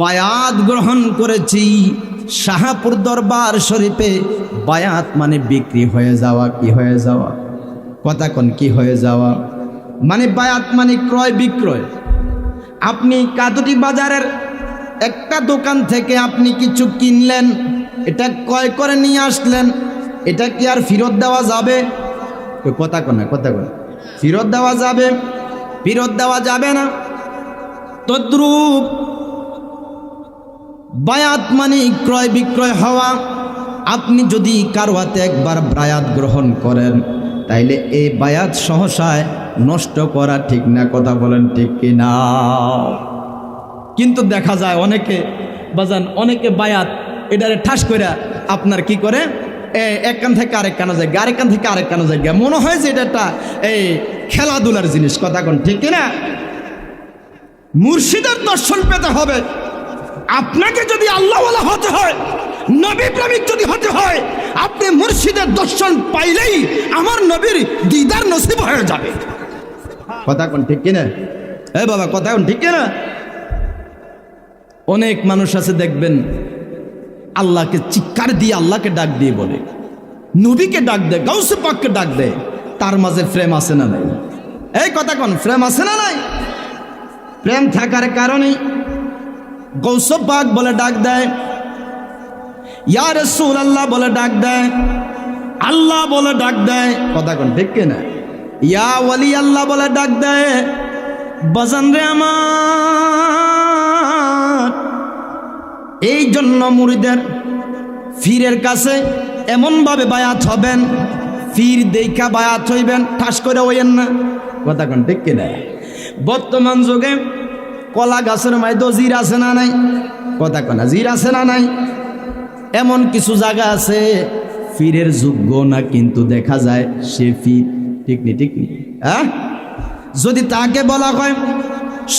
বায়াত গ্রহণ করেছি, শাহাপুর দরবার শরীফে। বায়াত মানে বিক্রি হয়ে যাওয়া, কি হয়ে যাওয়া? কথা কোন, কি হয়ে যাওয়া? মানে বায়াত মানে ক্রয় বিক্রয়। আপনি কাতুটি বাজারের একটা দোকান থেকে আপনি কিছু কিনলেন, এটা ক্রয় করে নিয়ে আসলেন, এটা কি আর ফেরত দেওয়া যাবে? কথা কোন কথা কোন। ফেরত দেওয়া যাবে, ফেরত দেওয়া যাবে না। তদ্রূপ বায়াত মানে ক্রয় বিক্রয় হওয়া। আপনি যদি কারও হাতে একবার বায়াত গ্রহণ করেন, তাইলে এই বায়াত সহসায় নষ্ট করা ঠিক না, কথা বলেন ঠিক কি না কিন্তু দেখা যায় অনেকে, বাজান, অনেকে বায়াত এটারে ঠাস করে আপনার কি করে? এক কান থেকে আরেক কানা যায় আরেক কান থেকে আরেক কানা যায় মনে হয় যে এটা একটা এই খেলাধুলার জিনিস, কথা কোন ঠিক কিনা? মুর্শিদের দর্শন পেতে হবে। আপনাকে যদি আল্লাহওয়ালা হতে হয়, নবী প্রেমিক যদি হতে হয়, আপনি মুর্শিদের দর্শন পাইলেই আমার নবীর দিদার নসিব হয়ে যাবে। কথা কোন ঠিক কিনা? এ বাবা, কথা কোন ঠিক কিনা? অনেক মানুষ আছে, দেখবেন, আল্লাহকে চিৎকার দিয়ে আল্লাহকে ডাক দিয়ে বলে। নবীকে ডাক দেয়, গাউসে পাককে ডাক দেয়, তার মাঝে প্রেম আছে না নাই? এই কথা কোন, প্রেম আছে না নাই? প্রেম থাকার কারণে গৌসব পাক বলে ডাক দেয়। ইয়া রসুল আল্লাহ বলে ডাক দেয়। আল্লাহ বলে ডাক দেয়। কথা কোন ঠিক না ইয়া ওয়ালি আল্লাহ বলে ডাক দেয়। বাজান রে আমার। এই জন্য মুড়িদের ফিরের কাছে এমনভাবে বায়াত হবেন, ফির দেখা বায়াত হইবেন, ঠাস করে হইয়েন না। কথা কোন ঠিক কিনা? বর্তমান যুগে কলা গাছের মাইতো জির আছে না নাই? কথা কনা জির আছে না নাই? এমন কিছু জায়গা আছে, ফিরের যোগ্য না কিন্তু দেখা যায় সে ফির, ঠিক নি ঠিক নি। হ্যাঁ? যদি তাকে বলা হয়,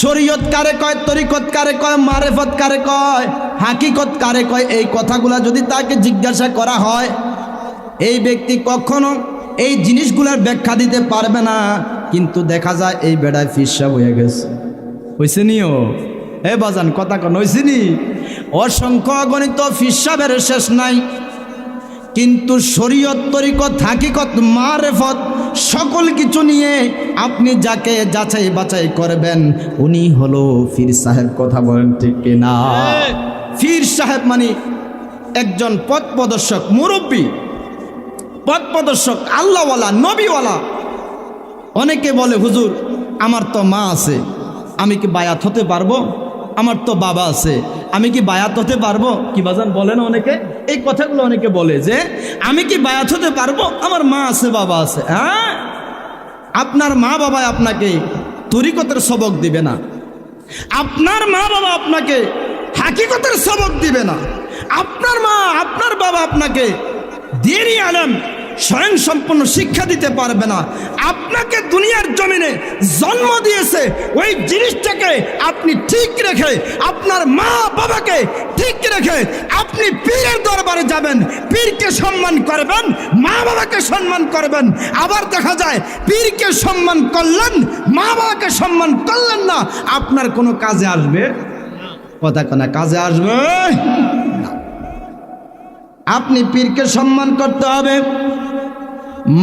শরীয়ত কারে কয়, তরিকত কারে কয়, মারেফত কারে কয়, হাকিকত কারে কয়, এই কথাগুলা যদি তাকে জিজ্ঞাসা করা হয়, এই ব্যক্তি কখনো এই জিনিসগুলার ব্যাখ্যা দিতে পারবে না, কিন্তু দেখা যায় এই বেড়ায় ফিরসা হয়ে গেছে। হয়েছে নিও? হে বাজান, কথা কন হয়েছে নি? অসংখ্য অগণিত ফিসাবের শেষ নাই। কিন্তু শরীয়ত তরিকত, হাকিকত, মারেফত, সকল কিছু নিয়ে আপনি যাকে যাচাই বাছাই করবেন, উনি হলো ফির সাহেব, কথা বলেন ঠিক কিনা? ফির সাহেব মানে একজন পথ প্রদর্শক মুরব্বী। পথ প্রদর্শক আল্লাহওয়ালা, নবীওয়ালা। অনেকে বলে, হুজুর, আমার তো মা আছে। আমি কি বায়াত হতে পারব? আমার তো বাবা আছে। আমি কি বায়াত হতে পারব? কি বাজান বলেন অনেকে? এই কথাগুলো অনেকে বলে যে, আমি কি বায়াত হতে পারব? আমার মা আছে, বাবা আছে। হ্যাঁ? আপনার মা বাবা আপনাকে তরিকতের সবক দিবে না। আপনার মা বাবা আপনাকে হাকিকতের সবক দিবে না। আপনার মা, আপনার বাবা আপনাকে দিনই আলম স্বয়ং সম্পূর্ণ শিক্ষা দিতে পারবে না। আপনাকে দুনিয়ার জমিনে জন্ম দিয়েছে, ওই জিনিসটাকে আপনি ঠিক রেখে, আপনার মা বাবাকে ঠিক রেখে আপনি পীরের দরবারে যাবেন, পীরকে সম্মান করবেন, মা বাবাকে সম্মান করবেন। আবার দেখা যায়, পীরকে সম্মান করলেন, মা বাবাকে সম্মান করলেন না, আপনার কোনো কাজে আসবে? কথা কোনো কাজে আসবে। আপনি পীরকে সম্মান করতে হবে।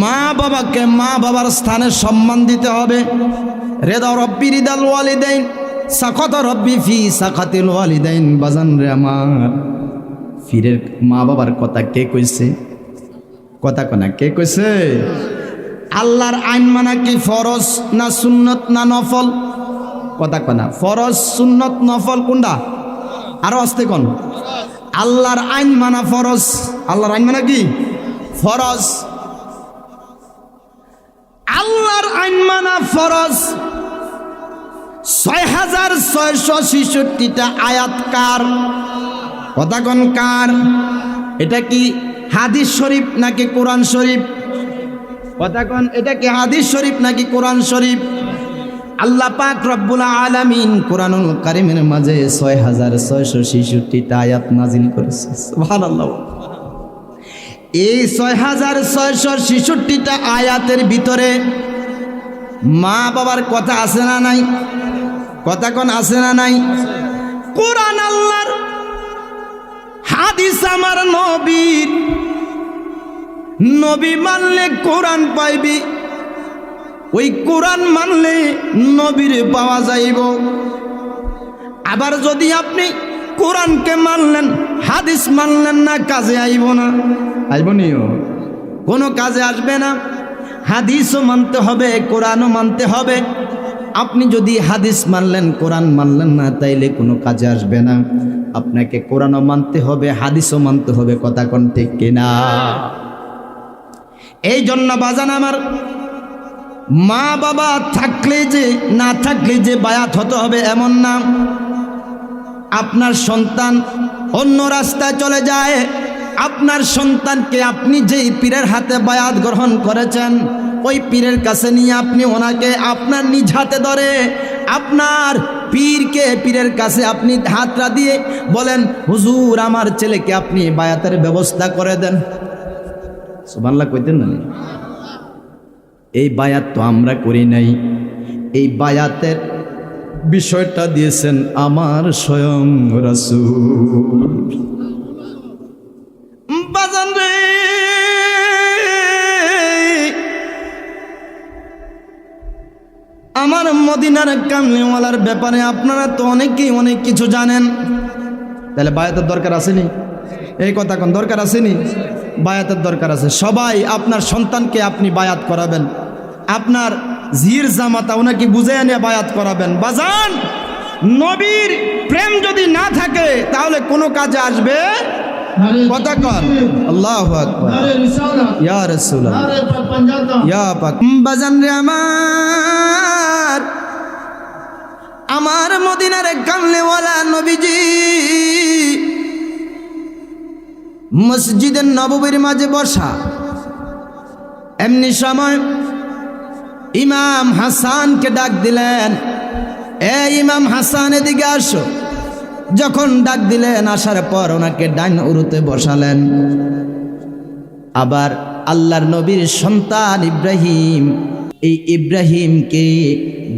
মা বাবাকে মা বাবার স্থানে সম্মান দিতে হবে। রেদা রব্বি রিদাল ওয়ালিদাইন, সাকত রব্বি ফি সাকাতিল ওয়ালিদাইন, বাজান রে আমার। ফিরের মা বাবার কথা কে কইছে? কথা কনা, কে কইছে? আল্লাহর আইন মানা কি ফরজ না সুন্নত না নফল? কথা কনা, ফরজ, সুন্নত, নফল কোনটা? আরও আসতে কোন? আল্লাহর আইন মানা ফরজ। আল্লাহর আইন মানা কি? ফরজ। আল্লাহর আইন মানা ফরজ। ছয় হাজার ছয়শো ছিষট্টিটা আয়াত কার? কথাগণ কার? এটা কি হাদিস শরীফ নাকি কোরআন শরীফ? কথাগণ, এটা কি হাদিস শরীফ নাকি কোরআন শরীফ? আল্লাহ পাক রব্বুল আলামিন কোরআনুল কারিমের মাঝে ছয় হাজার ছয়শো ছিষট্টিটা আয়াত নাজিল করেছে। সুবহানাল্লাহ। এই ছয় হাজার ছয়শো ছিষট্টিটা আয়াতের ভিতরে মা বাবার কথা আছে না নাই? কথা কোন আছে না নাই? কোরআন আল্লাহর হাদিস আমার নবীর। নবী মানলে কোরআন পাইবি। ওই কোরআন মানলে নবীর পাওয়া যাইব। আবার যদি আপনি কোরআনকে মানলেন হাদিস মানলেন না কাজে আইব না। আইব নিও কোনো কাজে আসবে না। হাদিসও মানতে হবে কোরআনও মানতে হবে। আপনি যদি হাদিস মানলেন কোরআন মানলেন না তাইলে কোনো কাজে আসবে না। আপনাকে কোরআনও মানতে হবে হাদিসও মানতে হবে কথা কোন ঠিক কিনা? এই জন্য বাজান আমার মা বাবা থাকলে যে, না থাকলে যে বায়াত হতে হবে এমন না। আপনার সন্তান অন্য রাস্তায় চলে যায়। আপনার সন্তানকে আপনি যেই পীরের হাতে বায়াত গ্রহণ করেছেন, ওই পীরের কাছে নিয়ে আপনি ওনাকে আপনার নিজ হাতে ধরে আপনার পীরকে পীরের কাছে আপনি হাতটা দিয়ে বলেন, হুজুর, আমার ছেলেকে আপনি বায়াতের ব্যবস্থা করে দেন। সুবাল্লা কইতেন না? এই বায়াত তো আমরা করি নাই। এই বায়াতের বিষয়টা দিয়েছেন আমার স্বয়ং রাসূল। বাজান রে। আমার মদিনার কামলিওয়ালার ব্যাপারে আপনারা তো অনেকেই অনেক কিছু জানেন। তাহলে বায়াতের দরকার আসেনি? এই কথা কোন দরকার আসেনি? বায়াতের দরকার আছে। সবাই আপনার সন্তানকে আপনি বায়াত করাবেন। আপনার জির জামাতা ওনাকে বুঝে এনে বায়াত করাবেন। বাজান নবীর প্রেম যদি না থাকে তাহলে কোনো কাজে আসবে? কথা আল্লাহ ইয়া ইয়া পাক। বাজান রে আমার আমার মদিনার কামলেওয়ালা নবীজি মসজিদের নববীর মাঝে বসা। এমনি সময় ইমাম হাসানকে ডাক দিলেন, এ ইমাম হাসান, এদিকে আসো। যখন ডাক দিলেন, আসার পর ওনাকে ডাইন উরুতে বসালেন। আবার আল্লাহর নবীর সন্তান ইব্রাহিম, এই ইব্রাহিমকে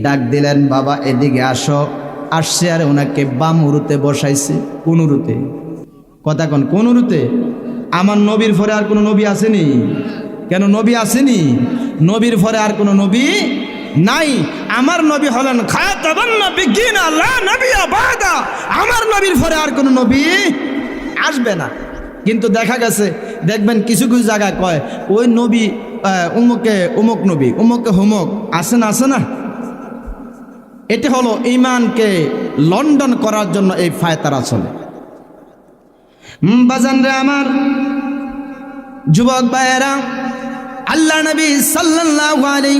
ডাক দিলেন, বাবা, এদিকে আসো। আসছে আর ওনাকে বাম উরুতে বসাইছে। কোন উরুতে? কথা কন, কোন উরুতে? আমার নবীর পরে আর কোনো নবী আসেনি? কেন নবী আসেনি? নবীর পরে আর কোনো নবী নাই। আমার নবী হলেন আমার নবীর পরে আর কোনো নবী আসবে না। কিন্তু দেখা গেছে, দেখবেন কিছু কিছু জায়গায় কয়, ওই নবী উমুকে, উমুক নবী, উমুকে হুমুক আসে না আসে না? এটি হলো ইমানকে লন্ডন করার জন্য এই ফায়তারা চলে বাজান রে আমার, যুবক ভাইয়েরা আল্লাহ নবী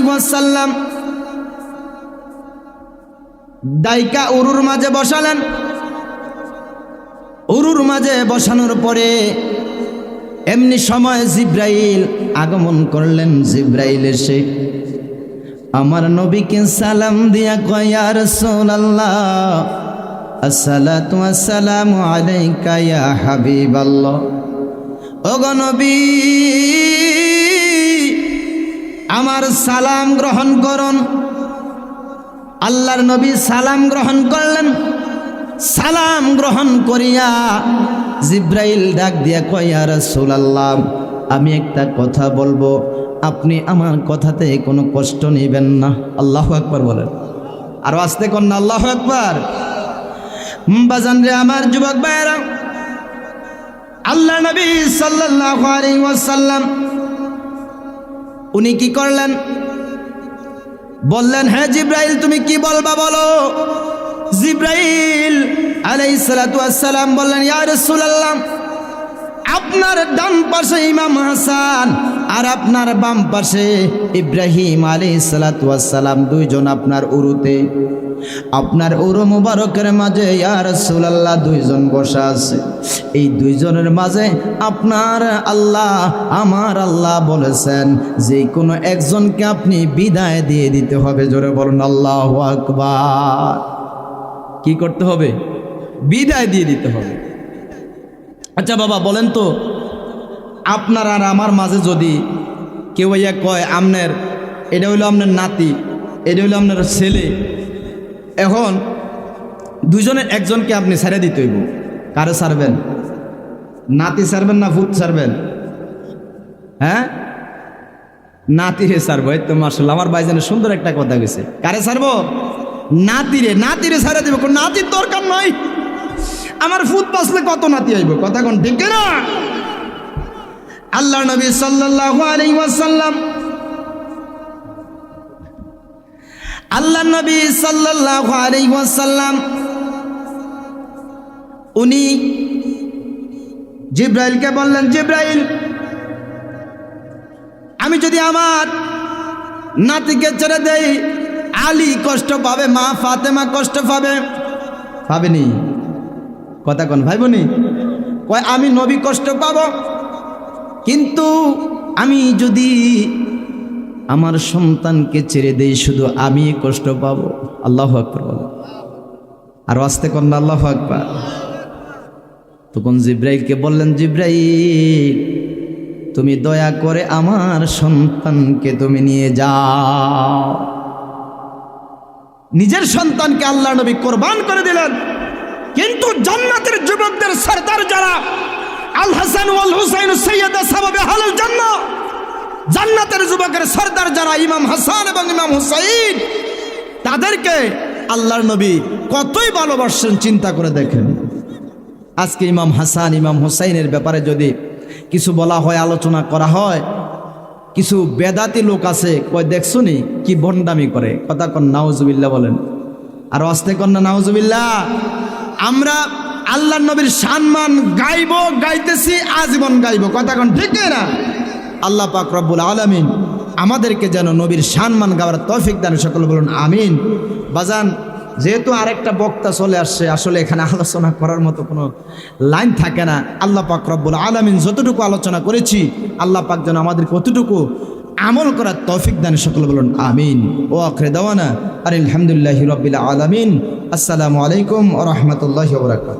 ওয়াসাল্লাম দাইকা উরুর মাঝে বসালেন। উরুর মাঝে বসানোর পরে এমনি সময় জিব্রাইল আগমন করলেন। জিব্রাইল এসে আমার নবীকে সালাম দিয়া কয়া রাসূলুল্লাহ, আসসালাতু আসসালামু আলাইকা ইয়া হাবিবাল্লাহ। ওগো নবী আমার সালাম গ্রহণ করুন। আল্লাহর নবী সালাম গ্রহণ করলেন। সালাম গ্রহণ করিয়া জিব্রাইল ডাক দিয়া কয়া রাসূলুল্লাহ, আমি একটা কথা বলব। আপনি আমার কথাতে কোনো কষ্ট নেবেন না। আল্লাহ আকবার বলেন। আরও আসতে কন না, আল্লাহ আকবার। বাজান রে আমার যুবক ভাইয়েরা আল্লাহ নবী সাল্লাল্লাহু আলাইহি ওয়াসাল্লাম উনি কি করলেন? বললেন হ্যাঁ জিব্রাইল, তুমি কি বলবা বলো? জিব্রাইল আলাইসালাম বললেন, ইয়া রাসূলুল্লাহ আপনার ডান পাশে ইমাম হাসান আর আপনার বাম পাশে ইব্রাহিম আলাইহিস সালাতু ওয়াসসালাম দুইজন আপনার উরুতে। আপনার উরু মুবারকের মাঝে, ইয়া রাসূলুল্লাহ, দুইজন বসা আছে। এই দুইজনের মাঝে আপনার আল্লাহ, আমার আল্লাহ বলেছেন যে কোনো একজনকে আপনি বিদায় দিয়ে দিতে হবে। জোরে বলুন, আল্লাহ আকবার। কি করতে হবে? বিদায় দিয়ে দিতে হবে। আচ্ছা বাবা, বলেন তো, আপনার আর আমার মাঝে যদি কেউ ইয়া কয়, আমনের, এটা হইল আপনার নাতি, এটা হইল আপনার ছেলে, এখন দুজনের একজনকে আপনি ছেড়ে দিতে হইব। কারে ছাড়বেন? নাতি ছাড়বেন না ভূত ছাড়বেন? হ্যাঁ? নাতি নাতিরে ছাড়বো, এই তো মার্শাল আমার ভাইজানের সুন্দর একটা কথা গেছে কারে ছাড়বো? নাতিরে নাতিরে ছাড়া দিব, কোন নাতির দরকার নয় আমার ফুট বাঁচলে কত নাতি আইব? কথা কোন ঠিক না আল্লাহ নবী সাল্লাল্লাহু আলাইহি ওয়াসাল্লাম আল্লাহ নবী সাল্লাল্লাহু আলাইহি ওয়াসাল্লাম উনি জিব্রাইলকে বললেন, জিব্রাইল, আমি যদি আমার নাতিকে ছেড়ে দেই, আলী কষ্ট পাবে, মা ফাতেমা কষ্ট পাবে? পাবেনি। কথা কোন ভাই বোনি কয়, আমি নবী কষ্ট পাবো। কিন্তু আমি যদি আমার সন্তানকে ছেড়ে দেই, শুধু আমি কষ্ট পাবো। আল্লাহ আকবর বলে। আর আসতে কন্যা আল্লাহ আকবর। তখন জিব্রাইলকে বললেন, জিব্রাইল, তুমি দয়া করে আমার সন্তানকে তুমি নিয়ে যাও। নিজের সন্তানকে আল্লাহ নবী কোরবান করে দিলেন। কিন্তু জান্নাতের যুবকদের সর্দার যারা, আল হাসান ওয়াল হুসাইন সৈয়দা সাবাবে হালুল জান্নাত জান্নাতের যুবকের সর্দার যারা ইমাম হাসান এবং ইমাম হুসাইন, তাদেরকে আল্লাহর নবী কতই ভালোবাসছেন চিন্তা করে দেখেন। আজকে ইমাম হাসান, ইমাম হুসাইনের ব্যাপারে যদি কিছু বলা হয়, আলোচনা করা হয়, কিছু বেদাতি লোক আছে, কয় দেখছুনি কি বন্ডামি করে। কথা কন, নাউজুবিল্লাহ বলেন। আর অস্তে কন্যা নাউজুবিল্লাহ আমরা আল্লাহ নবীর সম্মান গাইব, গাইতেছি, আজীবন গাইব। কথা কন ঠিক না আল্লাহ পাক রব্বুল আলামিন আমাদেরকে যেন নবীর সম্মান গাওয়ার তৌফিক দান সকল বলুন, আমিন। বাজান, যেহেতু আরেকটা বক্তা চলে আসছে, আসলে এখানে আলোচনা করার মতো কোনো লাইন থাকে না। আল্লাহ পাক রব্বুল আলামিন যতটুকু আলোচনা করেছি, আল্লাহ পাক যেন আমাদের কতটুকু আমল করার তৌফিক দান সকল বলুন, আমিন। ও আখরে দাওয়ানা আর আলহামদুলিল্লাহ রবিল আলমিন। আসসালামু আলাইকুম ও রহমতুল্লাহ বরাকাত